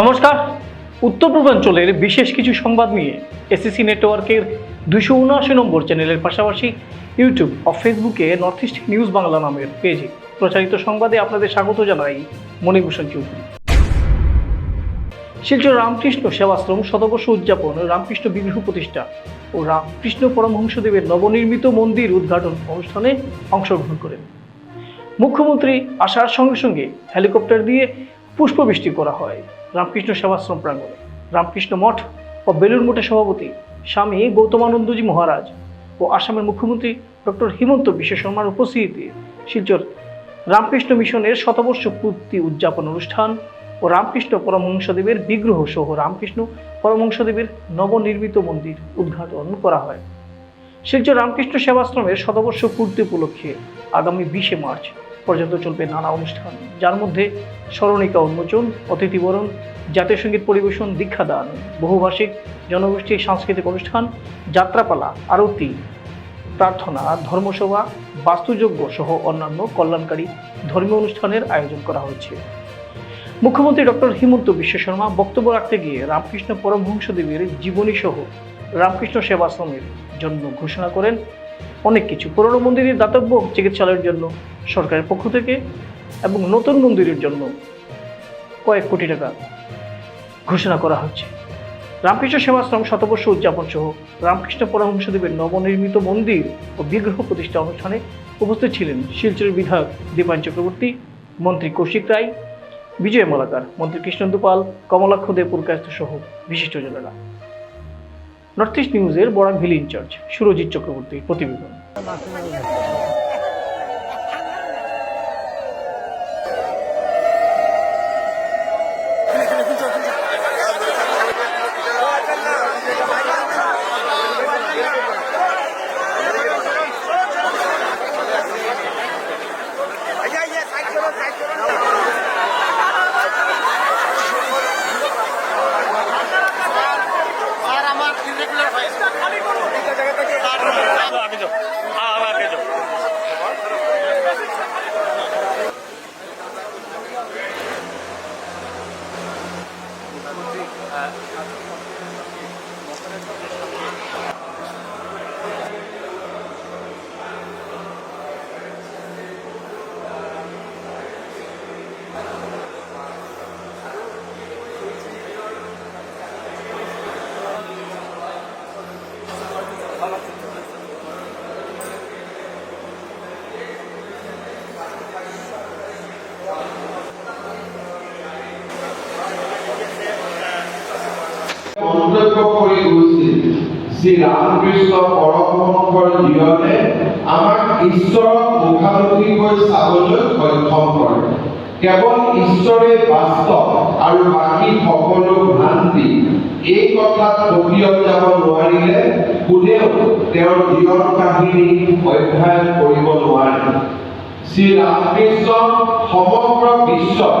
নমস্কার। উত্তর পূর্বাঞ্চলের বিশেষ কিছু সংবাদ নিয়ে এসিসি নেটওয়ার্কের দুশো উনআশি নম্বর চ্যানেলের পাশাপাশি ইউটিউব ও ফেসবুকে নর্থ ইস্ট নিউজ বাংলা নামের পেজে প্রচারিত সংবাদে আপনাদের স্বাগত জানাই মণিভূষণ চৌধুরী। শিলচর রামকৃষ্ণ সেবাশ্রম শতবর্ষ উদযাপন রামকৃষ্ণ বিগ্রহ প্রতিষ্ঠা ও রামকৃষ্ণ পরমহংসদেবের নবনির্মিত মন্দির উদ্ঘাটন অনুষ্ঠানে অংশগ্রহণ করেন। মুখ্যমন্ত্রী আসার সঙ্গে সঙ্গে হেলিকপ্টার দিয়ে পুষ্পবৃষ্টি করা হয়। রামকৃষ্ণ সেবাশ্রম প্রাঙ্গণে। রামকৃষ্ণ মঠ ও বেলুর মঠের সভাপতি স্বামী গৌতমানন্দজি মহারাজ ও আসামের মুখ্যমন্ত্রী ডক্টর হিমন্ত বিশ্ব শর্মার উপস্থিতিতে শিলচর রামকৃষ্ণ মিশনের শতবর্ষ পূর্তি উদযাপন অনুষ্ঠান ও রামকৃষ্ণ পরমহংসদেবের বিগ্রহ সহ রামকৃষ্ণ পরমহংসদেবের নবনির্মিত মন্দির উদ্ঘাটন করা হয়। শিলচর রামকৃষ্ণ সেবাশ্রমের শতবর্ষ পূর্তি উপলক্ষে আগামী বিশে মার্চ পর্যন্ত চলবে নানা অনুষ্ঠান, যার মধ্যে স্মরণিকা উন্মোচন, অতিথিবরণ, জাতীয় সংগীত পরিবেশন, দীক্ষাদান, বহুভাষিক জনগোষ্ঠীর সাংস্কৃতিক অনুষ্ঠান, যাত্রাপালা, আরতি, প্রার্থনা, ধর্মসভা, বাস্তুযজ্ঞ সহ অন্যান্য কল্যাণকারী ধর্মীয় অনুষ্ঠানের আয়োজন করা হয়েছে। মুখ্যমন্ত্রী ডক্টর হিমন্ত বিশ্ব শর্মা বক্তব্য রাখতে গিয়ে রামকৃষ্ণ পরমহংসদেবের জীবনী সহ রামকৃষ্ণ সেবাশ্রমের জন্য ঘোষণা করেন অনেক কিছু। পুরনো মন্দিরের দাতব্য চিকিৎসালয়ের জন্য সরকারের পক্ষ থেকে এবং নতুন মন্দিরের জন্য কয়েক কোটি টাকা ঘোষণা করা হচ্ছে। রামকৃষ্ণ সেবাশ্রম শতবর্ষ উদযাপন সহ রামকৃষ্ণ পরমহংসদেবের নবনির্মিত মন্দির ও বিগ্রহ প্রতিষ্ঠা অনুষ্ঠানে উপস্থিত ছিলেন শিলচরের বিধায়ক দীপায়ন চক্রবর্তী, মন্ত্রী কৌশিক রায়, বিজয় মালাকার, মন্ত্রী কৃষ্ণেন্দু পাল, কমলাক্ষ দে পুরকায়স্থ সহ বিশিষ্টজনেরা। নর্থ ইস্ট নিউজের বরাক ভিলি ইনচার্জ সুরজিৎ চক্রবর্তীর প্রতিবেদন। মন্তব্য ৰামকৃষ্ণ পৰমহংসৰ জীৱনে আমাক ঈশ্বৰক মুখামুখিকৈ চাবলৈ সক্ষম কৰে। কেৱল ঈশ্বৰে বাস্তৱ আৰু বাকী সকলো ভ্ৰান্তি এই কথাত পতিয়ন যাব নোৱাৰিলে কোনেও তেওঁৰ জীৱন কাহিনী অধ্যয়ন কৰিব নোৱাৰে। শ্ৰী ৰামকৃষ্ণ সমগ্ৰ বিশ্বত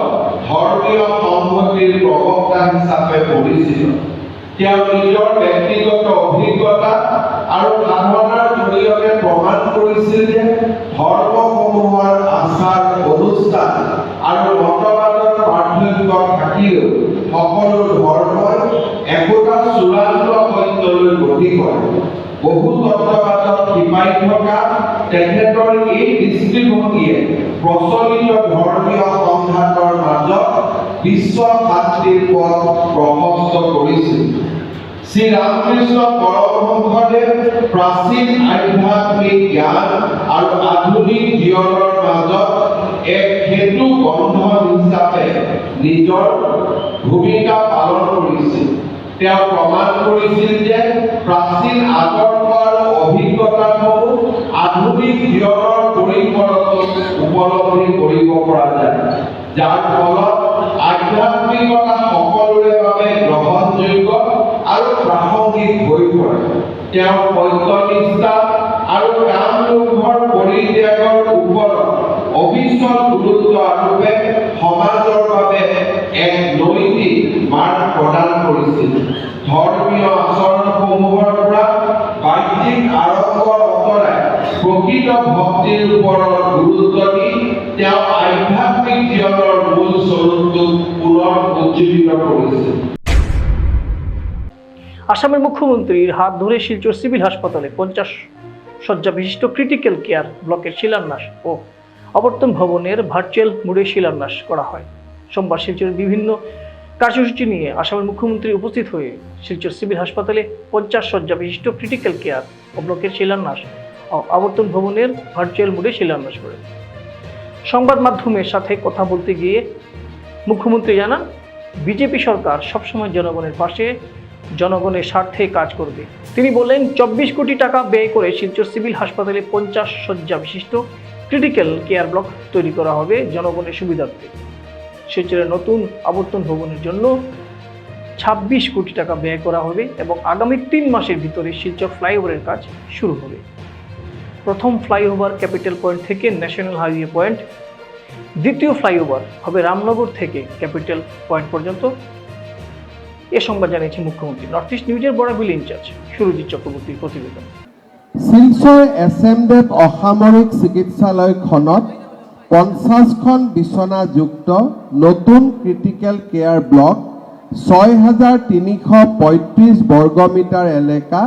ধৰ্মীয় সংহতিৰ প্ৰবক্তা হিচাপে পৰিচিত তেওঁ নিজৰ ব্যক্তিগত অভিজ্ঞতা আৰু সাধনাৰ জৰিয়তে প্ৰমাণ কৰিছিল যে ধৰ্মসমূহৰ আচাৰ, অনুষ্ঠান আৰু মতবাদৰ পাৰ্থক্য থাকিলেও সকলো ধৰ্মই একোটা চূড়ান্ত সত্যলৈ গতি কৰে। বহু তত্ত্ববাদত শিপাই থকা তেখেতৰ এই দৃষ্টিভংগীয়ে প্ৰচলিত ধৰ্মীয় সংঘাতৰ মাজত বিশ্ব শান্তিৰ পথ প্ৰশস্ত কৰিছিল শ্ৰী ৰামকৃষ্ণ পৰমহংসদেৱ প্ৰাচীন আধ্যাত্মিক জ্ঞান আৰু আধুনিক জীৱনৰ মাজত এক সেতু বন্ধন হিচাপে নিজৰ ভূমিকা পালন কৰিছিল তেওঁ প্ৰমাণ কৰিছিল যে প্ৰাচীন আদৰ্শ আৰু অভিজ্ঞতাসমূহ আধুনিক জীৱনৰ পৰিসৰত উপলব্ধি কৰিব পৰা যায়। যাৰ ফলত আধ্যাত্মিকতা তেওঁ সত্যনিষ্ঠা আৰু আসামের মুখ্যমন্ত্রীর হাত ধরে শিলচর সিভিল হাসপাতালে পঞ্চাশ শয্যা বিশিষ্ট ক্রিটিক্যাল কেয়ার ব্লকের শিলান্যাস ও অবর্তন ভবনের ভার্চুয়াল মোডে শিলান্যাস করা হয়। সোমবার শিলচরের বিভিন্ন কার্যসূচি নিয়ে আসামের মুখ্যমন্ত্রী উপস্থিত হয়ে শিলচর সিভিল হাসপাতালে পঞ্চাশ শয্যা বিশিষ্ট ক্রিটিক্যাল কেয়ার ও ব্লকের শিলান্যাস ও আবর্তন ভবনের ভার্চুয়াল মোডে শিলান্যাস করেন। সংবাদ মাধ্যমের সাথে কথা বলতে গিয়ে মুখ্যমন্ত্রী জানান, বিজেপি সরকার সবসময় জনগণের পাশে জনগণের স্বার্থে কাজ করবে। তিনি বলেন চব্বিশ কোটি টাকা ব্যয় করে শিলচর সিভিল হাসপাতালে পঞ্চাশ শয্যা বিশিষ্ট ক্রিটিক্যাল কেয়ার ব্লক তৈরি করা হবে জনগণের সুবিধার্থে। শিলচরের নতুন আবর্তন ভবনের জন্য ছাব্বিশ কোটি টাকা ব্যয় করা হবে এবং আগামী তিন মাসের ভিতরে শিলচর ফ্লাইওভারের কাজ শুরু হবে। প্রথম ফ্লাইওভার ক্যাপিটাল পয়েন্ট থেকে ন্যাশনাল হাইওয়ে পয়েন্ট। দ্বিতীয় ফ্লাইওভার হবে রামনগর থেকে ক্যাপিটাল পয়েন্ট পর্যন্ত। এ সংবাদ জানিয়েছে মুখ্যমন্ত্রী। নর্থ ইস্ট নিউজের বড়াবিল ইনচার্জ সুরজিৎ চক্রবর্তীর প্রতিবেদন। শিলচৰ এছ এম দেৱ অসামৰিক চিকিৎসালয়খনত পঞ্চাছখন বিচনাযুক্ত নতুন ক্ৰিটিকেল কেয়াৰ ব্লক ছয় হাজাৰ তিনিশ পঁয়ত্ৰিছ বৰ্গমিটাৰ এলেকা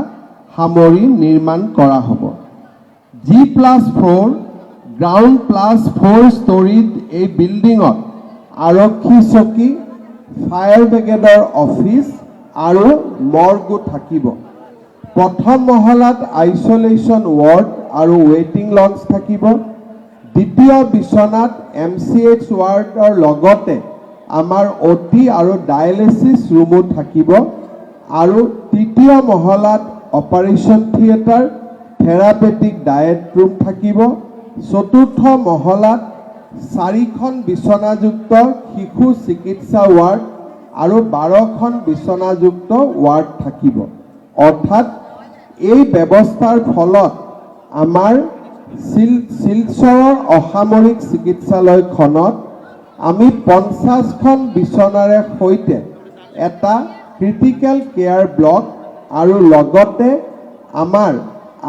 সামৰি নিৰ্মাণ কৰা হ'ব। G plus four, ground plus four storied এই বিল্ডিঙত আৰক্ষী চকী ফায়াৰ ব্ৰিগেডৰ অফিচ আৰু মৰ্গো থাকিব। প্ৰথম মহলাত আইচলেশ্যন ৱাৰ্ড আৰু ৱেইটিং লঞ্চ থাকিব। দ্বিতীয় বিচনাত এম চি এইচ ৱাৰ্ডৰ লগতে আমাৰ অ' টি আৰু ডায়েলিচিছ ৰুমো থাকিব। আৰু তৃতীয় মহলাত operation theatre therapeutic diet room থাকিব। চতুৰ্থ মহলাত চাৰিখন বিচনাযুক্ত শিশু চিকিৎসা ৱাৰ্ড আৰু বাৰখন বিচনাযুক্ত ৱাৰ্ড থাকিব। অৰ্থাৎ এই ব্যৱস্থাৰ ফলত আমাৰ শিল শিলচৰৰ অসামৰিক চিকিৎসালয়খনত আমি পঞ্চাছখন বিচনাৰে সৈতে এটা ক্ৰিটিকেল কেয়াৰ ব্লক আৰু লগতে আমাৰ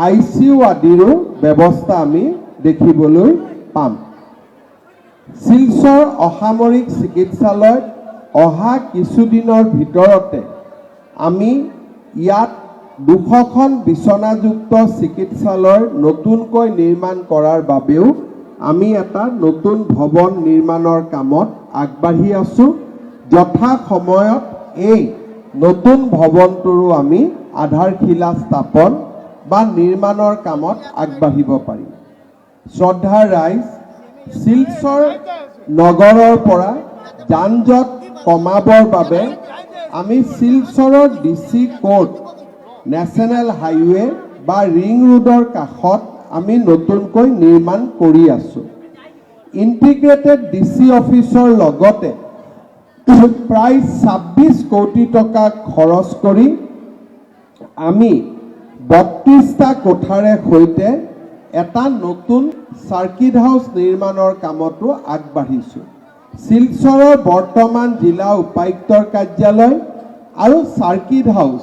আই চি ইউ আদিৰো ব্যৱস্থা আমি দেখিবলৈ পাম। শিলচৰ অসামৰিক চিকিৎসালয়ত অহা কিছুদিনৰ ভিতৰতে আমি ইয়াত দুশখন বিচনাযুক্ত চিকিৎসালয় নতুনকৈ নিৰ্মাণ কৰাৰ বাবেও আমি এটা নতুন ভৱন নিৰ্মাণৰ কামত আগবাঢ়ি আছোঁ। যথা সময়ত এই নতুন ভৱনটোৰো আমি আধাৰশিলা স্থাপন বা নিৰ্মাণৰ কামত আগবাঢ়িব পাৰিম। শ্ৰদ্ধাৰ ৰাইজ শিলচৰ নগৰৰ পৰা যান কমাবৰ বাবে আমি শিলচৰৰ D C court national highway বা ৰিং ৰোডৰ কাষত আমি নতুনকৈ নিৰ্মাণ কৰি আছোঁ। ইণ্টিগ্ৰেটেড ডি চি অফিচৰ লগতে প্ৰায় ছাব্বিছ কোটি টকা খৰচ কৰি আমি বত্ৰিছটা কোঠাৰে সৈতে এটা নতুন চাৰ্কিট হাউচ নিৰ্মাণৰ কামতো আগবাঢ়িছোঁ। শিলচৰৰ বৰ্তমান জিলা উপায়ুক্তৰ কাৰ্যালয় আৰু চাৰ্কিট হাউচ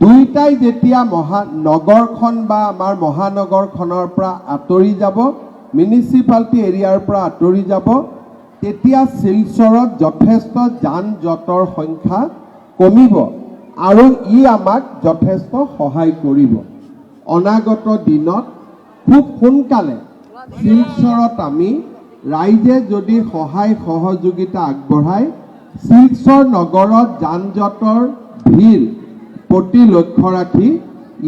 দুয়োটাই যেতিয়া মহা নগৰখন বা আমাৰ মহানগৰখনৰ পৰা আঁতৰি যাব মিউনিচিপালিটি এৰিয়াৰ পৰা আঁতৰি যাব, তেতিয়া শিলচৰত যথেষ্ট যান জঁটৰ সংখ্যা কমিব আৰু ই আমাক যথেষ্ট সহায় কৰিব। অনাগত দিনত খুব সোনকালে। শিলচৰত আমি ৰাইজে যদি সহায় সহযোগিতা আগবঢ়ায় শিলচৰ নগৰত যান জঁটৰ ভিৰ প্ৰতি লক্ষ্য ৰাখি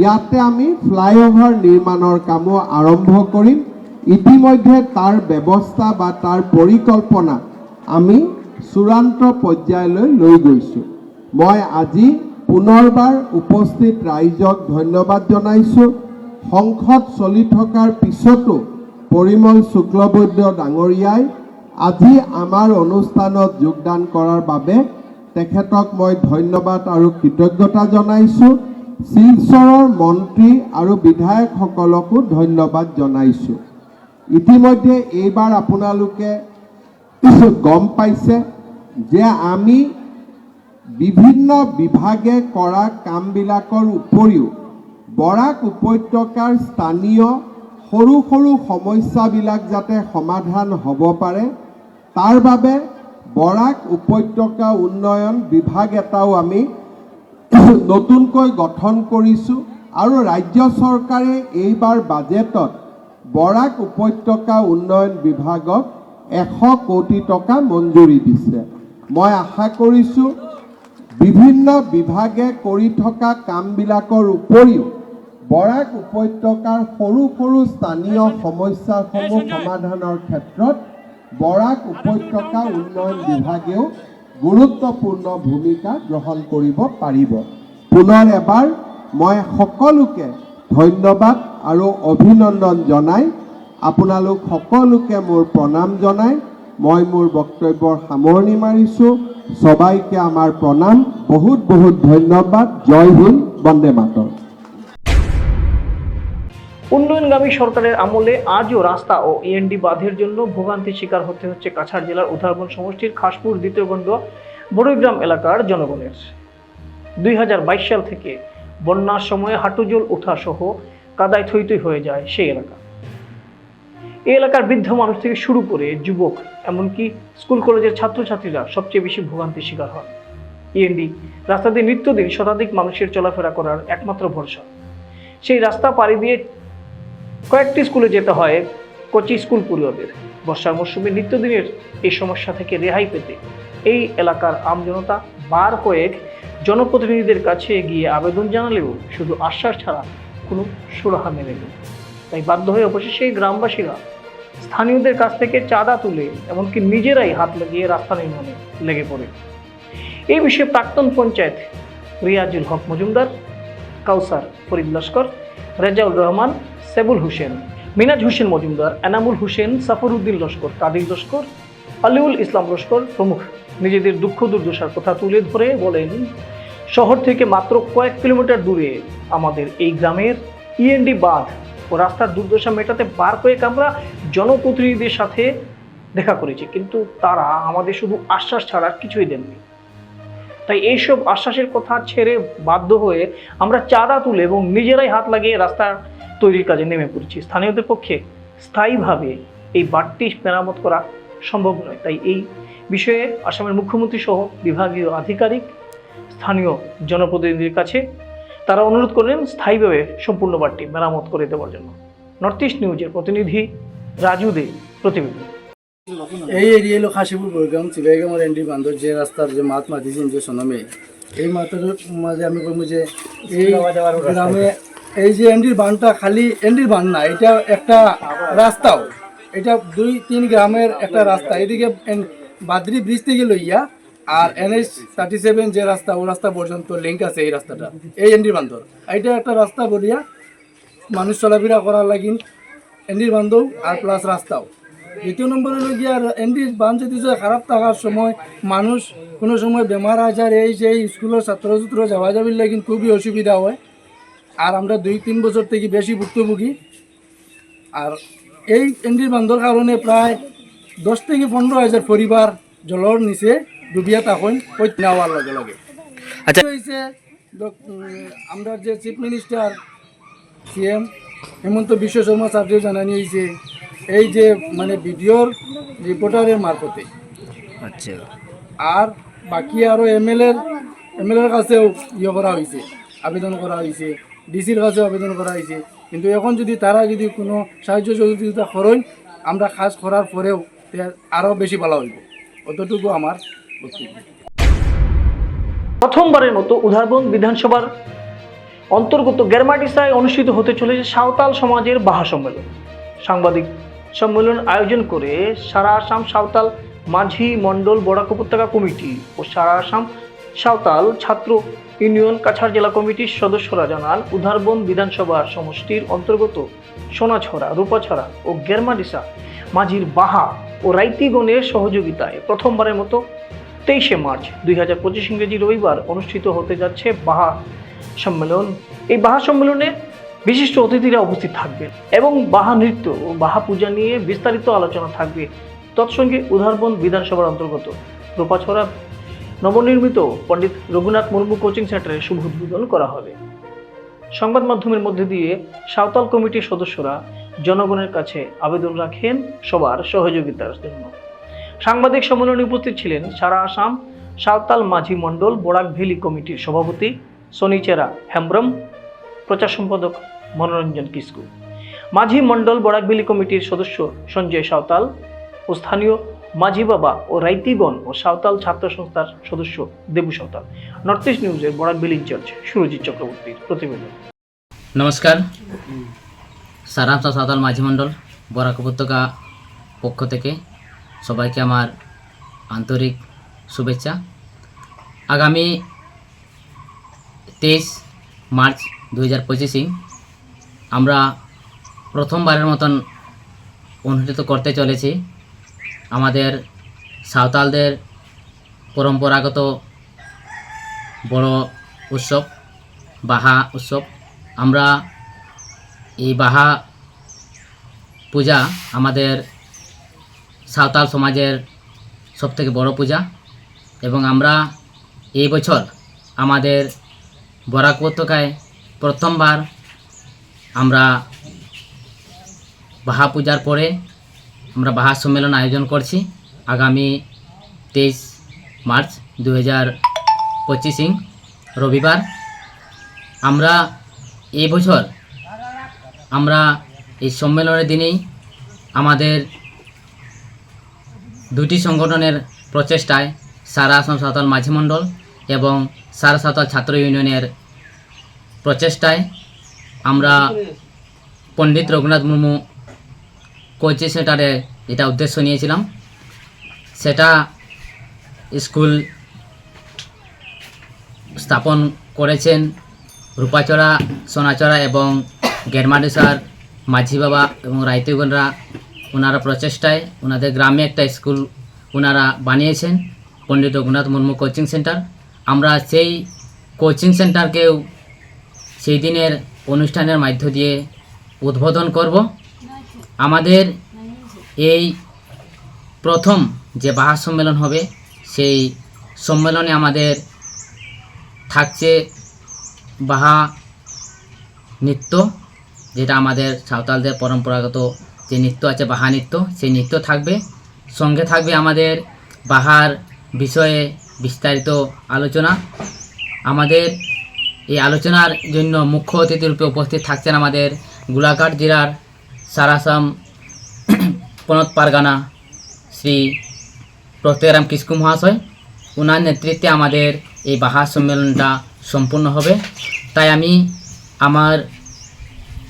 ইয়াতে আমি ফ্লাইঅভাৰ নিৰ্মাণৰ কামো আৰম্ভ কৰিম। ইতিমধ্যে তাৰ ব্যৱস্থা বা তাৰ পৰিকল্পনা আমি চূড়ান্ত পৰ্যায়লৈ লৈ গৈছোঁ। মই আজি পুনৰবাৰ উপস্থিত ৰাইজক ধন্যবাদ জনাইছোঁ। সংসদ চলি থকাৰ পিছতো পৰিমল শুক্লবৈদ্য ডাঙৰীয়াই আজি আমাৰ অনুষ্ঠানত যোগদান কৰাৰ বাবে তেখেতক মই ধন্যবাদ আৰু কৃতজ্ঞতা জনাইছোঁ। শিলচৰৰ মন্ত্ৰী আৰু বিধায়কসকলকো ধন্যবাদ জনাইছোঁ। ইতিমধ্যে এইবাৰ আপোনালোকে গম পাইছে যে আমি বিভিন্ন বিভাগে কৰা কামবিলাকৰ উপৰিও বৰাক উপত্যকাৰ স্থানীয় সৰু সৰু সমস্যাবিলাক যাতে সমাধান হ'ব পাৰে তাৰ বাবে বৰাক উপত্যকা উন্নয়ন বিভাগ এটাও আমি নতুনকৈ গঠন কৰিছোঁ আৰু ৰাজ্য চৰকাৰে এইবাৰ বাজেটত বৰাক উপত্যকা উন্নয়ন বিভাগক এশ কোটি টকা মঞ্জুৰি দিছে। মই আশা কৰিছোঁ বিভিন্ন বিভাগে কৰি থকা কামবিলাকৰ উপৰিও বৰাক উপত্যকাৰ সৰু সৰু স্থানীয় সমস্যাসমূহ সমাধানৰ ক্ষেত্ৰত বৰাক উপত্যকা উন্নয়ন বিভাগেও গুৰুত্বপূৰ্ণ ভূমিকা গ্ৰহণ কৰিব পাৰিব। পুনৰ এবাৰ মই সকলোকে ধন্যবাদ আৰু অভিনন্দন জনাই। আপোনালোক সকলোকে মোৰ প্ৰণাম জনাই। মই মোৰ বক্তব্যৰ সামৰণি মাৰিছোঁ। সবাইকে আমার প্রণাম বহুত বহুত ধন্যবাদ। জয় হিন্দ। বন্দে মাতর উন্নয়নগামী সরকারের আমলে আজও রাস্তা ও ইএনডি বাঁধের জন্য ভোগান্তির শিকার হতে হচ্ছে কাছাড় জেলার উধারবন সমষ্টির খাসপুর, দ্বিতীয় গণ্ড, বড়ইগ্রাম এলাকার জনগণের। দুই হাজার বাইশ সাল থেকে বন্যার সময়ে হাঁটুজল ওঠা সহ কাদায় থইতই হয়ে যায় সেই এলাকা। এই এলাকার বৃদ্ধ মানুষ থেকে শুরু করে যুবক, এমনকি স্কুল কলেজের ছাত্রছাত্রীরা সবচেয়ে বেশি ভোগান্তির শিকার হন। ইএনডি রাস্তা দিয়ে নিত্যদিন শতাধিক মানুষের চলাফেরা করার একমাত্র ভরসা। সেই রাস্তা পাড়ি দিয়ে কয়েকটি স্কুলে যেতে হয় কচি স্কুল পড়ুয়াদের। বর্ষার মরশুমে নিত্যদিনের এই সমস্যা থেকে রেহাই পেতে এই এলাকার আমজনতা বার কয়েক জনপ্রতিনিধিদের কাছে গিয়ে আবেদন জানালেও শুধু আশ্বাস ছাড়া কোনো সুরাহা মেলেনি। তাই বাধ্য হয়ে অবশেষে গ্রামবাসীরা স্থানীয়দের কাছ থেকে চাঁদা তুলে, এমনকি নিজেরাই হাত লাগিয়ে রাস্তা নির্মাণে লেগে পড়ে। এই বিষয়ে প্রাক্তন পঞ্চায়েত রিয়াজুল হক মজুমদার, কাউসার ফরিদ লস্কর রেজাউল রহমান সেবুল হোসেন, মিনাজ হোসেন মজুমদার, এনামুল হোসেন সাফরউদ্দিন লস্কর, কাদির লস্কর, আলিউল ইসলাম লস্কর প্রমুখ। নিজেদের দুঃখ দুর্দশার কথা তুলে ধরে বলেন, শহর থেকে মাত্র কয়েক কিলোমিটার দূরে আমাদের এই গ্রামের ইএনডি বাঁধ ও রাস্তার দুর্দশা মেটাতে বার কয়েক আমরা জনপ্রতিনিধিদের সাথে দেখা করেছি, কিন্তু তারা আমাদের শুধু আশ্বাস ছাড়া কিছুই দেননি। তাই এইসব আশ্বাসের কথা ছেড়ে বাধ্য হয়ে আমরা চাঁদা তুলে এবং নিজেরাই হাত লাগিয়ে রাস্তা তৈরির কাজে নেমে পড়েছি। স্থানীয়দের পক্ষে স্থায়ীভাবে এই বাড়তি মেরামত করা সম্ভব নয়। তাই এই বিষয়ে আসামের মুখ্যমন্ত্রী সহ বিভাগীয় আধিকারিক স্থানীয় জনপ্রতিনিধির কাছে তারা অনুরোধ করলেন স্থায়ীভাবে সম্পূর্ণ বাড়তি মেরামত করে দেওয়ার জন্য। নর্থ ইস্ট নিউজের প্রতিনিধি রাজু দে প্রতিবেদন। এই এরিয়া হলো খাসিপুর বৈগাম চিবাইগামের এন্ডি বান্ধব যে রাস্তার যে মাত মাতিছেন যে সনমে এই মাতের মাঝে আমি বলব যে এই গ্রামে এই যে এন্ডির বানটা খালি এন্ডির বান না, এটা একটা রাস্তাও। এটা দুই তিন গ্রামের একটা রাস্তা। এদিকে বাদরি ব্রিজ থেকে লইয়া আর এনএস থার্টি সেভেন যে রাস্তা, ও রাস্তা পর্যন্ত লিঙ্ক আছে এই রাস্তাটা, এই এন্ডির বান্ধব এটা একটা রাস্তা বলিয়া মানুষ চলাফেরা করার লাগিন এন্ডির বান্ধব আর প্লাস রাস্তাও। দ্বিতীয় নম্বর হলো আর এন্ডির বান যদি যে খারাপ থাকার সময় মানুষ কোনো সময় বেমার আজার, এই সেই স্কুলের ছাত্র ছাত্র যাওয়া যাবির লাগিন খুবই অসুবিধা হয়। আর আমরা দুই তিন বছর থেকে বেশি ভুক্তভোগী। আর এই এন্ডির বান্ধর কারণে প্রায় দশ থেকে পনেরো হাজার পরিবার জলের নিচে ডুবিয়া তখন ওই নেওয়ার লগে লগে। আচ্ছা। হয়েছে আমরা যে চিফ মিনিস্টার সিএম হেমন্ত বিশ্ব শর্মা সাহেবকেও জানানি হয়েছে এই যে মানে ভিডিওর রিপোর্টারের মারফতে আচ্ছা। আর বাকি আরও এমএলএর এমএলএর কাছেও ইয়ে করা হয়েছে আবেদন করা হয়েছে ডিসির কাছেও আবেদন করা হয়েছে। কিন্তু এখন যদি তারা যদি কোনো সাহায্য সহযোগিতা করেন, আমরা কাজ করার পরেও আরও বেশি ভালো হইব। অতটুকু আমার বক্তব্য। প্রথমবারের মতো উধারবন বিধানসভার অন্তর্গত গেরমাটিসায় অনুষ্ঠিত হতে চলেছে সাঁওতাল সমাজের বাহা সম্মেলন। সাংবাদিক সম্মেলন আয়োজন করে সারা আসাম সাঁওতাল মাঝি মণ্ডল বরাক উপত্যকা কমিটি ও সারা আসাম সাঁওতাল ছাত্র ইউনিয়ন কাছাড় জেলা কমিটির সদস্যরা জানান, উধারবন বিধানসভার সমষ্টির অন্তর্গত সোনাছড়া রূপাছড়া ও গেরমাডিসা, মাঝির বাহা ও রাইতিগণের সহযোগিতায় প্রথমবারের মতো তেইশে মার্চ দুই হাজার পঁচিশ ইংরেজি রবিবার অনুষ্ঠিত হতে যাচ্ছে বাহা সম্মেলন। এই বাহা সম্মেলনে বিশিষ্ট অতিথিরা উপস্থিত থাকবেন এবং বাহা নৃত্য ও বাহা পূজা নিয়ে বিস্তারিত আলোচনা থাকবে। তৎসঙ্গে উধারবন বিধানসভার অন্তর্গত রূপাছড়া নবনির্মিত পণ্ডিত রঘুনাথ মুর্মু কোচিং সেন্টারের শুভ উদ্বোধন করা হবে। সংবাদ মাধ্যমের মধ্যে দিয়ে সাঁওতাল কমিটির সদস্যরা জনগণের কাছে আবেদন রাখেন সবার সহযোগিতার জন্য। সাংবাদিক সম্মেলনে উপস্থিত ছিলেন সারা আসাম সাঁওতাল মাঝি মণ্ডল বরাক কমিটির সভাপতি সনিচেরা হেমব্রম, প্রচার সম্পাদক মনোরঞ্জন কিস্কু। মাঝি মণ্ডল বরাকবিলি কমিটির সদস্য সঞ্জয় সাঁওতাল ও স্থানীয় মাঝি বাবা ও রাইতিগণ ও সাঁওতাল ছাত্র সংস্থার সদস্য দেবু সাঁওতাল। নর্থ ইস্ট নিউজের বরাকবিলি ইনচার্জ সুরজিৎ চক্রবর্তীর প্রতিবেদন। নমস্কার। সারাংশা সাঁওতাল মাঝি মণ্ডল, বরাক উপত্যকা পক্ষ থেকে সবাইকে আমার আন্তরিক শুভেচ্ছা। আগামী তেইশ মার্চ দু হাজার পঁচিশে আমরা প্রথমবারের মতন অনুষ্ঠিত করতে চলেছি আমাদের সাঁওতালদের পরম্পরাগত বড় উৎসব, বাহা উৎসব। আমরা এই বাহা পূজা আমাদের সাঁওতাল সমাজের সবথেকে বড় পূজা এবং আমরা এই বছর আমাদের বরাক উপত্যকায় প্রথমবার আমরা বাহা পূজার পরে আমরা বাহা সম্মেলন আয়োজন করছি আগামী তেইশ মার্চ দু হাজার রবিবার। আমরা এই বছর আমরা এই সম্মেলনের দিনেই আমাদের দুটি সংগঠনের প্রচেষ্টায় সারা আসাম সাঁওতাল মাঝি মণ্ডল এবং সারা সাঁওতাল ছাত্র ইউনিয়নের প্রচেষ্টায় আমরা পণ্ডিত রঘুনাথ মুর্মু কোচিং সেন্টারে যেটা উদ্দেশ্য নিয়েছিলাম, সেটা স্কুল স্থাপন করেছেন রূপাচড়া সোনাচড়া এবং গেরমাডিসার মাঝি বাবা এবং রাইতিগণরা ওনারা প্রচেষ্টায় ওনাদের গ্রামে একটা স্কুল ওনারা বানিয়েছেন, পণ্ডিত রঘুনাথ মুর্মু কোচিং সেন্টার। আমরা সেই কোচিং সেন্টারকেও সেই দিনের অনুষ্ঠানের মাধ্য দিয়ে উদ্বোধন করব। আমাদের এই প্রথম যে বাহার সম্মেলন হবে, সেই সম্মেলনে আমাদের থাকছে বাহা নৃত্য, যেটা আমাদের সাঁওতালদের পরম্পরাগত যে নৃত্য আছে, বাহা নৃত্য, সেই নৃত্য থাকবে। সঙ্গে থাকবে আমাদের বাহার বিষয়ে বিস্তারিত আলোচনা। আমাদের এই আলোচনার জন্য মুখ্য অতিথি রূপে উপস্থিত থাকছেন আমাদের গোলাঘাট জেলার সারাসাম পনত পারগানা, শ্রী প্রত্যয়রাম কিস্কু মহাশয় ওনার নেতৃত্বে আমাদের এই বাহা সম্মেলনটা সম্পূর্ণ হবে। তাই আমি আমার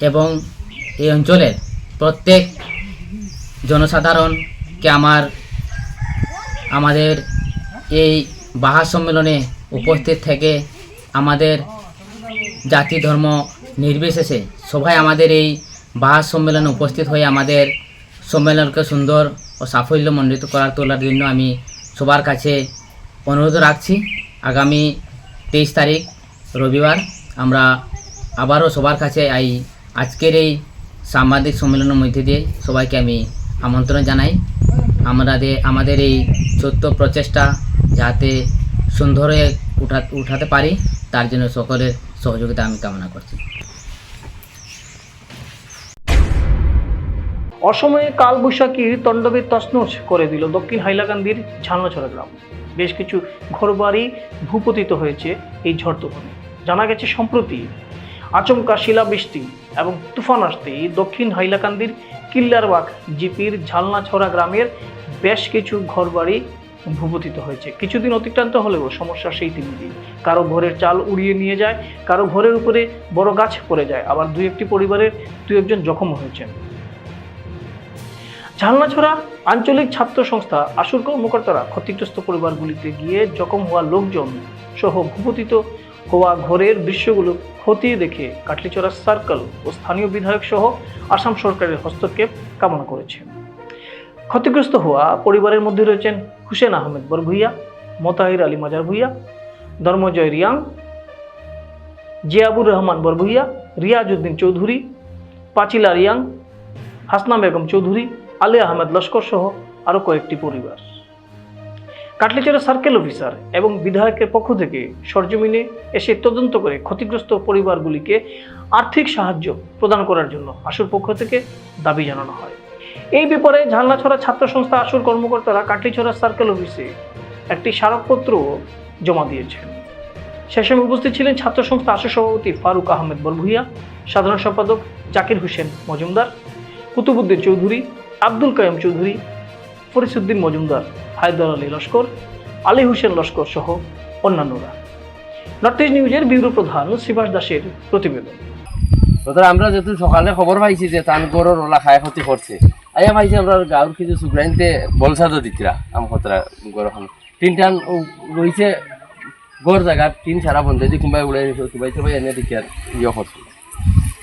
এবং এই অঞ্চলের প্রত্যেক জনসাধারণকে আমার, আমাদের এই বাহা সম্মেলনে উপস্থিত থেকে আমাদের জাতি ধর্ম নির্বিশেষে সবাই আমাদের এই বাহা সম্মেলনে উপস্থিত হয়ে আমাদের সম্মেলনকে সুন্দর ও সাফল্য সাফল্যমণ্ডিত করার তোলার জন্য আমি সবার কাছে অনুরোধ রাখছি। আগামী তেইশ তারিখ, রবিবার, আমরা আবারও সবার কাছে এই আজকের এই সাংবাদিক সম্মেলনের মধ্যে দিয়ে সবাইকে আমি আমন্ত্রণ জানাই। আমাদের আমাদের এই ছোট্ট প্রচেষ্টা যাতে সুন্দর উঠা, উঠাতে পারি, তার জন্য সকলের সহযোগিতা আমি কামনা করছি। অসময়ে কালবৈশাখীর তণ্ডবে তছনছ করে দিল দক্ষিণ হাইলাকান্দির ঝালনাছড়া গ্রাম। বেশ কিছু ঘরবাড়ি ভূপতিত হয়েছে এই ঝড় তুফানে জানা গেছে, সম্প্রতি আচমকা শিলাবৃষ্টি এবং তুফান আসতেই দক্ষিণ হাইলাকান্দির কিল্লারবাগ জিপির ঝালনাছড়া গ্রামের বেশ কিছু ঘরবাড়ি ভূপতিত হয়েছে। কিছুদিন অতিক্রান্ত হলেও সমস্যা সেই তিন দিন। কারও ঘরের চাল উড়িয়ে নিয়ে যায়, কারও ঘরের উপরে বড় গাছ পড়ে যায়। আবার দুই একটি পরিবারের দুই একজন জখম হয়েছেন। ঝালনাছড়া আঞ্চলিক ছাত্র সংস্থা আশুর কর্মকর্তারা ক্ষতিগ্রস্ত পরিবারগুলিতে গিয়ে জখম হওয়া লোকজন সহ ভূপতিত হওয়া ঘরের দৃশ্যগুলো খতিয়ে দেখে কাটলিচড়া সার্কেল ও স্থানীয় বিধায়ক সহ আসাম সরকারের হস্তক্ষেপ কামনা করেছে ক্ষতিগ্রস্ত হওয়া পরিবারের মধ্যে রয়েছেন হুসেন আহমেদ বরভুইয়া, মোতাহির আলী মাজার ভুইয়া, ধর্মজয় রিয়াং, জিয়াবুর রহমান বরভুইয়া রিয়াজ উদ্দিন চৌধুরী, পাচিলা রিয়াং, হাসনা বেগম চৌধুরী আলী আহমেদ লস্কর সহ আরও কয়েকটি পরিবার। কাটলিচেরা সার্কেল অফিসার এবং বিধায়কের পক্ষ থেকে সরজমিনে এসে তদন্ত করে ক্ষতিগ্রস্ত পরিবারগুলিকে আর্থিক সাহায্য প্রদান করার জন্য আশুর পক্ষ থেকে দাবি জানানো হয়। এই ব্যাপারে ঝালনাছড়া ছাত্র সংস্থা আশুর কর্মকর্তারা কাটলিছড়া সার্কেল অফিসে একটি স্মারকপত্র জমা দিয়েছেন। সে সময় উপস্থিত ছিলেন ছাত্র সংস্থা আসর সভাপতি ফারুক আহমেদ বরভুইয়া, সাধারণ সম্পাদক জাকির হোসেন মজুমদার কুতুবুদ্দিন চৌধুরী আব্দুল কায়ম চৌধুরী ফরিসুদ্দিন মজুমদার, হায়দর আলী লস্কর, আলী হোসেন লস্কর সহ অন্যান্যরা। নর্থ ইস্ট নিউজের ব্যুরো প্রধান শিবাস দাসের প্রতিবেদন। আমরা যেহেতু সকালে খবর পাইছি যে তান গরুর ওলা খায় ক্ষতি করছে আইয়া পাইছি আমরা গাঁর কিছু সুগ্রাইনতে বলসাদ দিতরা আম খতরা গরখন তিন টান রয়েছে গড় জায়গা তিন সারা বন্ধে যে কোনবাই উড়াই কোনবাই সবাই এনে আর ইয়ে করছে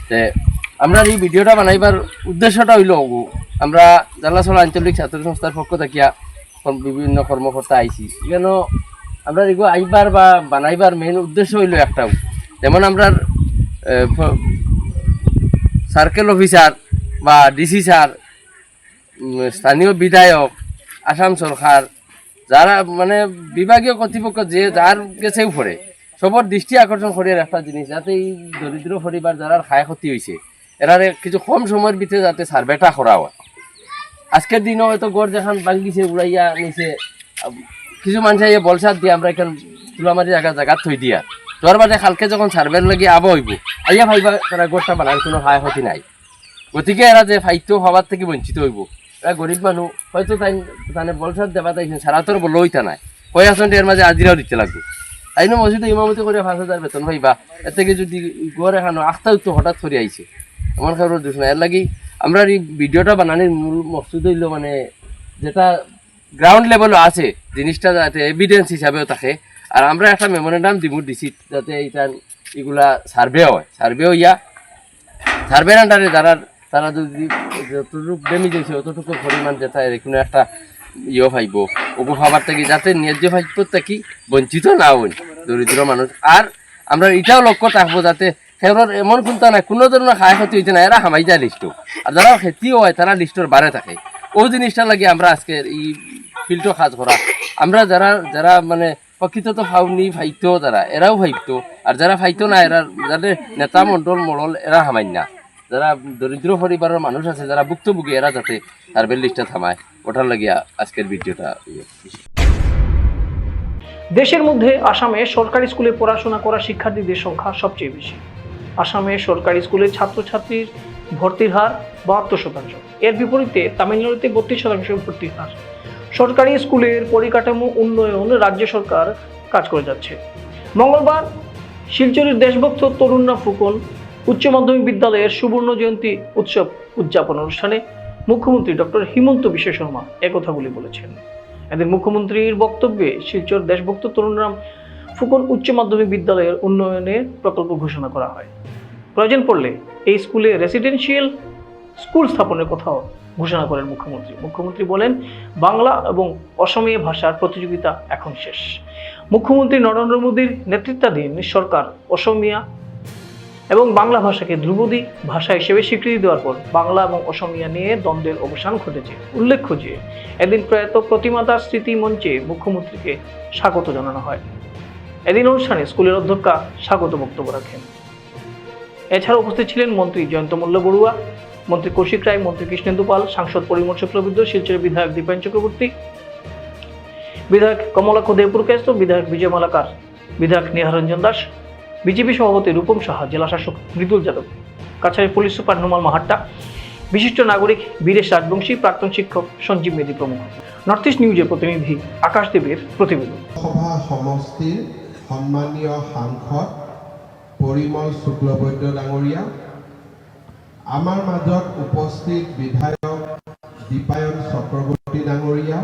তে আমরা এই ভিডিওটা বানাইবার উদ্দেশ্যটা হইল আমরা জালাসলা আঞ্চলিক ছাত্র সংস্থার পক্ষ থাকিয়া বিভিন্ন কর্মকর্তা আইছি। কেন আমরা এগুলো আইবার বা বানাইবার মেইন উদ্দেশ্য হইল একটা যেমন আমরা সার্কেল অফিসার বা ডিসি স্যার স্থানীয় বিধায়ক, আসাম সরকার, যারা মানে বিভাগীয় কর্তৃপক্ষ যে যার গেছেও পড়ে সবর দৃষ্টি আকর্ষণ করে একটা জিনিস, যাতে এই দরিদ্র পরিবার যারা খায় ক্ষতি হয়েছে এরা কিছু কম সময়ের ভিতরে যাতে সার্ভেটা করা হয় আজকের দিনও হয়তো গড় যেখান ভাঙ্গিছে উড়াইয়া নিছে কিছু মানুষ এই বলসার দিয়ে আমরা এখান তুলামারি জায়গা জায়গা থই দিয়া। তোর বাদে কালকে যখন সার্ভের লাগি আবো হইব, আইয়া ভাইবা তারা গড়টা বানার কোনো হায় ক্ষতি নাই। গতিকে এরা যে ফাইতো হওয়ার থেকে বঞ্চিত হইব, এরা গরিব মানুষ হয়তো তাই তানে বলসার দেবা তাইছেন সারা তোর বলো হইতা নাই। কয় আসন এর মাঝে আজিরাও দিতে লাগবে। তাই না মসজিদে ইমামতি করে পাঁচ হাজার বেতন ভাইবা এর থেকে যদি গড় এখানো আখতা হঠাৎ করে আইছে আমার কারোর দোষ নাই। এর লাগি আমরা এই ভিডিওটা বানানোর মূল মকসুদ হইল মানে যেটা গ্রাউন্ড লেভেলও আছে, জিনিসটা যাতে এভিডেন্স হিসাবেও থাকে। আর আমরা একটা মেমোরেন্ডাম দিব দিছি, যাতে এইটা এগুলা সার্ভে হয়। সার্ভে হইয়া সার্ভের আন্ডারে যারা, তারা যদি যতটুকু ডেমেজ হয়েছে অতটুকু পরিমাণ যেটা কোনো একটা ইয়ে পাইব ওগো খাবার থেকে, যাতে ন্যায্য পাইব থাকি বঞ্চিত না হই দরিদ্র মানুষ আর আমরা এটাও লক্ষ্য থাকব যাতে সেগুলোর এমন কোনটা নাই, কোনো ধরনের খায় ক্ষতি হইতে না এরা হামাই যায় লিস্ট আর যারা হয় তারা লিস্টর বারে থাকে। ও জিনিসটা লাগে আমরা আজকে করা আমরা যারা যারা মানে প্রকৃত তো ফাউনি ফাইতো যারা এরাও ফাইতো আর যারা ফাইতো না এরা যাদের নেতা মণ্ডল এরা হামাই না। যারা দরিদ্র পরিবারের মানুষ আছে যারা ভুক্তভোগী এরা যাতে সার্ভে লিস্টে থামায় ওটার লাগিয়া আজকের ভিডিওটা। দেশের মধ্যে আসামে সরকারি স্কুলে পড়াশোনা করা শিক্ষার্থীদের সংখ্যা সবচেয়ে বেশি। আসামে সরকারি স্কুলের ছাত্রছাত্রীর ভর্তির হার বাহাত্তর শতাংশ। এর বিপরীতে তামিলনাড়ুতে বত্রিশ শতাংশ ভর্তির হার। সরকারি স্কুলের পরিকাঠামো উন্নয়ন রাজ্য সরকার কাজ করে যাচ্ছে। মঙ্গলবার শিলচরের দেশভক্ত তরুণরা ফুকন উচ্চ মাধ্যমিক বিদ্যালয়ের সুবর্ণ জয়ন্তী উৎসব উদযাপন অনুষ্ঠানে মুখ্যমন্ত্রী ডক্টর হিমন্ত বিশ্ব শর্মা একথাগুলি বলেছেন। এদের মুখ্যমন্ত্রীর বক্তব্যে শিলচর দেশভক্ত তরুণরাম ফুকন উচ্চ মাধ্যমিক বিদ্যালয়ের উন্নয়নের প্রকল্প ঘোষণা করা হয়। প্রয়োজন পড়লে এই স্কুলে রেসিডেন্সিয়াল স্কুল স্থাপনের কথাও ঘোষণা করেন মুখ্যমন্ত্রী। মুখ্যমন্ত্রী বলেন, বাংলা এবং অসমীয়া ভাষার প্রতিযোগিতা এখন শেষ। মুখ্যমন্ত্রী নরেন্দ্র মোদীর নেতৃত্বাধীন সরকার অসমীয়া এবং বাংলা ভাষাকে ধ্রুপদী ভাষা হিসেবে স্বীকৃতি দেওয়ার পর বাংলা এবং অসমীয়া নিয়ে দ্বন্দ্বের অবসান ঘটেছে। উল্লেখ্য যে এদিন প্রয়াত প্রতিমাতার স্মৃতি মঞ্চে মুখ্যমন্ত্রীকে স্বাগত জানানো হয়। এদিন অনুষ্ঠানে স্কুলের অধ্যক্ষা স্বাগত বক্তব্য রাখেন। এছাড়া উপস্থিত ছিলেন মন্ত্রী জয়ন্ত মল্ল বড়ুয়া, মন্ত্রী কৌশিক রায়, মন্ত্রী কৃষ্ণেন্দু পাল, সাংসদ পরিমল শুক্লবিদ্য, শিলচরের বিধায়ক দীপায়ন চক্রবর্তী, বিধায়ক কমলাক্ষ দেবপুরকেস্ত বিধায়ক বিজয় মালাকার বিধায়ক নিহারঞ্জন দাস, বিজেপি সভাপতি রূপম সাহা, জেলা শাসক মৃদুল যাদব, কাছাড়ের পুলিশ সুপার নুমাল মাহাট্টা, বিশিষ্ট নাগরিক বীরেশ রাজবংশী, প্রাক্তন শিক্ষক সঞ্জীব মেদি প্রমুখ। নর্থ ইস্ট নিউজের প্রতিনিধি আকাশ দেবের প্রতিবেদন। সভা সমষ্টিৰ সন্মানীয় সাংসদ পৰিমল শুক্লবৈদ্য ডাঙৰীয়া আমাৰ মাজত উপস্থিত বিধায়ক দীপায়ন চক্ৰৱৰ্তী ডাঙৰীয়া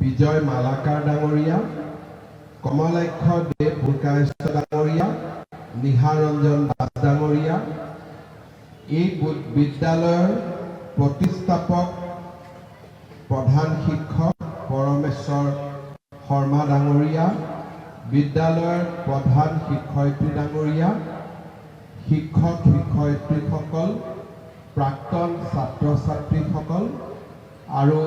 বিজয় মালাকাৰ ডাঙৰীয়া কমলাক্ষ দেৱ ভূৰ্কায়স্থ ডাঙৰীয়া নিহাৰঞ্জন দাস ডাঙৰীয়া এই বিদ্যালয়ৰ প্ৰতিষ্ঠাপক প্ৰধান শিক্ষক পৰমেশ্বৰ শৰ্মা ডাঙৰীয়া বিদ্যালয়ৰ প্ৰধান শিক্ষয়িত্ৰী ডাঙৰীয়া শিক্ষক শিক্ষয়িত্ৰীসকল প্ৰাক্তন ছাত্ৰ ছাত্ৰীসকল আৰু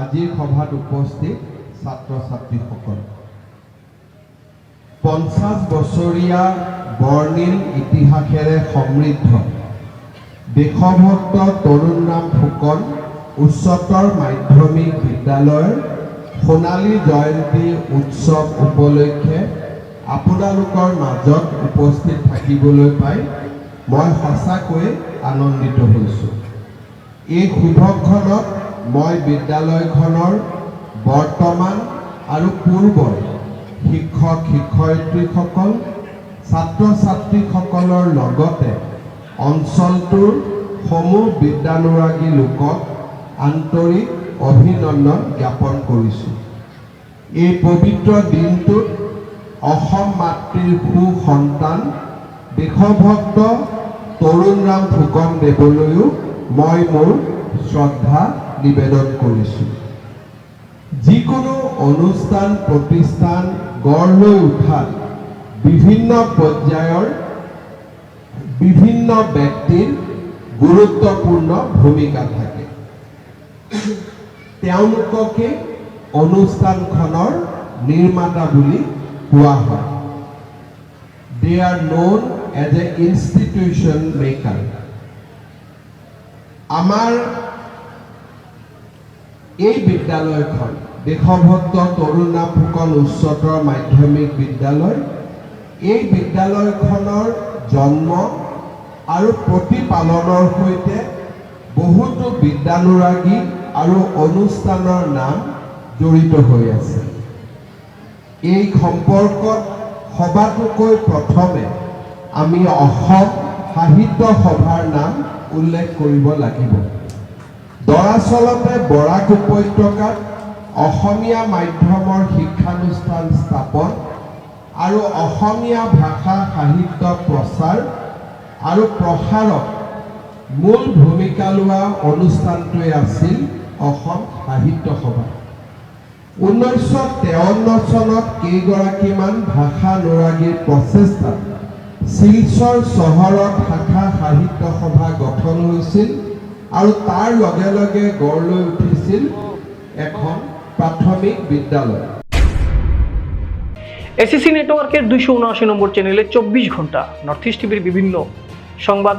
আজিৰ সভাত উপস্থিত ছাত্ৰ ছাত্ৰীসকল পঞ্চাছ বছৰীয়া বৰ্ণিল ইতিহাসেৰে সমৃদ্ধ। দেশভক্ত তৰুণ ৰাম ফুকন উচ্চতৰ মাধ্যমিক বিদ্যালয়ৰ সোণালী জয়ন্তী উৎসৱ উপলক্ষে আপোনালোকৰ মাজত উপস্থিত থাকিবলৈ পাই মই সঁচাকৈ আনন্দিত হৈছোঁ। এই শুভক্ষণত মই বিদ্যালয়খনৰ বৰ্তমান আৰু পূৰ্বৰ শিক্ষক শিক্ষয়িত্ৰীসকল ছাত্ৰ ছাত্ৰীসকলৰ লগতে অঞ্চলটোৰ সমূহ বিদ্যানুৰাগী লোকক আন্তৰিক অভিনন্দন জ্ঞাপন কৰিছোঁ। এই পবিত্ৰ দিনটোত অসম মাতৃৰ সু সন্তান দেশভক্ত তৰুণৰাম ফুকন দেৱলৈও মই মোৰ শ্ৰদ্ধা নিবেদন কৰিছোঁ। যিকোনো অনুষ্ঠান, প্ৰতিষ্ঠান গঢ় লৈ উঠাত বিভিন্ন পৰ্যায়ৰ বিভিন্ন ব্যক্তিৰ গুৰুত্বপূৰ্ণ ভূমিকা থাকে। তেওঁলোককে অনুষ্ঠানখনৰ নিৰ্মাতা বুলি কোৱা হয়। They are known as a institution maker আমাৰ এই বিদ্যালয়খন দেশভক্ত তৰুণা ফুকন উচ্চতৰ মাধ্যমিক বিদ্যালয়। এই বিদ্যালয়খনৰ জন্ম আৰু প্ৰতিপালনৰ সৈতে বহুতো বিদ্যানুৰাগী আৰু অনুষ্ঠানৰ নাম জড়িত হৈ আছে। এই সম্পৰ্কত সবাতোকৈ প্ৰথমে আমি অসম সাহিত্য সভাৰ নাম উল্লেখ কৰিব লাগিব। দৰাচলতে বৰাক উপত্যকাত অসমীয়া মাধ্যমৰ শিক্ষানুষ্ঠান স্থাপন আৰু অসমীয়া ভাষা সাহিত্য প্ৰচাৰ আৰু প্ৰসাৰত মূল ভূমিকা লোৱা অনুষ্ঠানটোৱে আছিল অসম সাহিত্য সভা। ঊনৈছশ তেৱন্ন চনত কেইগৰাকীমান ভাষা ভাষানুৰাগীৰ প্ৰচেষ্টাত শিলচৰ চহৰত শাখা সাহিত্য সভা গঠন হৈছিল আৰু তাৰ লগে লগে গঢ় লৈ উঠিছিল এখন প্ৰাথমিক বিদ্যালয়। এসিসি নেটওয়ার্কের দুইশো উনআশি নম্বর চ্যানেলে চব্বিশ ঘণ্টা নর্থ ইস্ট টিভির বিভিন্ন সংবাদ